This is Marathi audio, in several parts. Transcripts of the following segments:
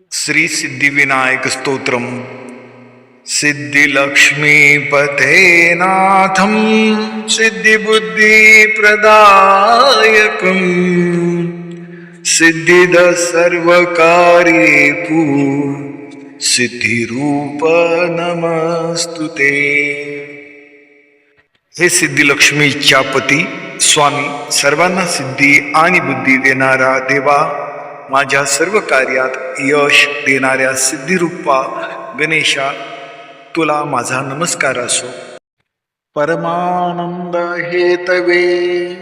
श्री सिद्धिविनायक स्तोत्रम सिद्धिलक्ष्मीपथेनाथं सिद्धिबुद्धिप्रदायकम् सिद्धिद सर्वकार्येपु सिद्धिरूप नमस्तु ते हे सिद्धिलक्ष्मीच्या पती स्वामी सर्वांना सिद्धी आणि बुद्धी देणारा देवा माझ्या सर्व कार्यात यश देणाऱ्या सिद्धिरूपा गणेशा तुला माझा नमस्कार असो. परमानंद हेतवे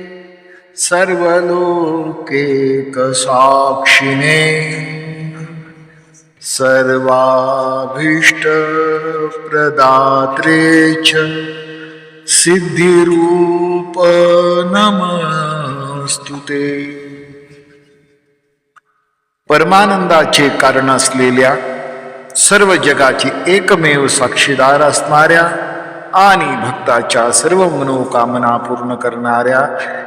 सर्वलोकेक साक्षिणे सर्वाभीष्ट प्रदात्रे च सिद्धिरूप नमस्तुते. परमानंदाचे कारण असलेल्या सर्व जगाची एकमेव साक्षीदार असणाऱ्या आणि भक्ताच्या सर्व मनोकामना पूर्ण करणाऱ्या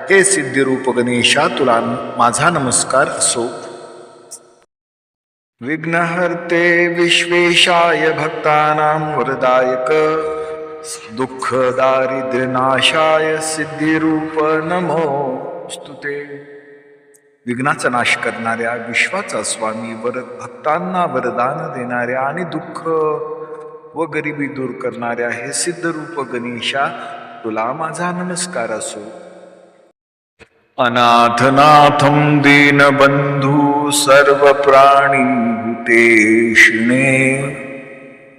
हे सिद्धिरूप गणेशा तुला माझा नमस्कार असो. विघ्नहर्ते विश्वेशाय भक्तानां वरदायक दुःख दारिद्र्यनाशाय सिद्धिरूप नमो स्तुते विघ्नाचा नाश करणाऱ्या विश्वाचा स्वामी वर भक्तांना वरदान देणाऱ्या आणि दुःख व गरिबी दूर करणाऱ्या हे सिद्धरूप गणेशा तुला माझा नमस्कार असो. अनाथनाथं दीनबन्धू सर्व प्राणी भूतेषिणे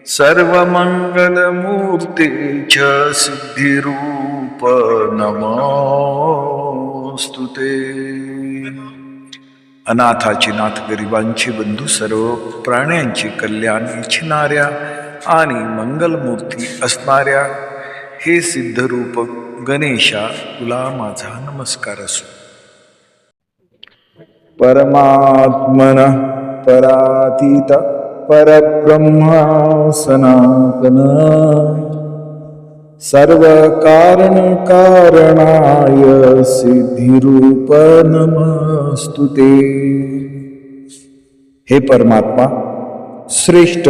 सर्वमङ्गलमूर्ते च सिद्धिरूप नमोऽस्तु ते। अनाथाची नाथ गरिबांची बंधू सर्व प्राण्यांचे कल्याण इच्छिणाऱ्या आणि मंगलमूर्ती असणाऱ्या हे सिद्धरूप गणेशा तुला माझा नमस्कार असो. परमात्मन परातीत परब्रह्मा सनातन. सर्व कारण कारणाय सिद्धिरूप नमस्तुते हे परमात्मा श्रेष्ठ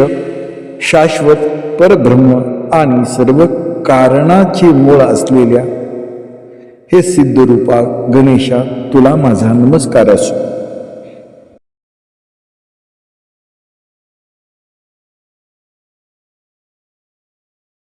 शाश्वत परब्रह्म आणि सर्व कारणाचे मूळ असलेल्या हे सिद्धरूपा गणेशा तुला माझा नमस्कार असो.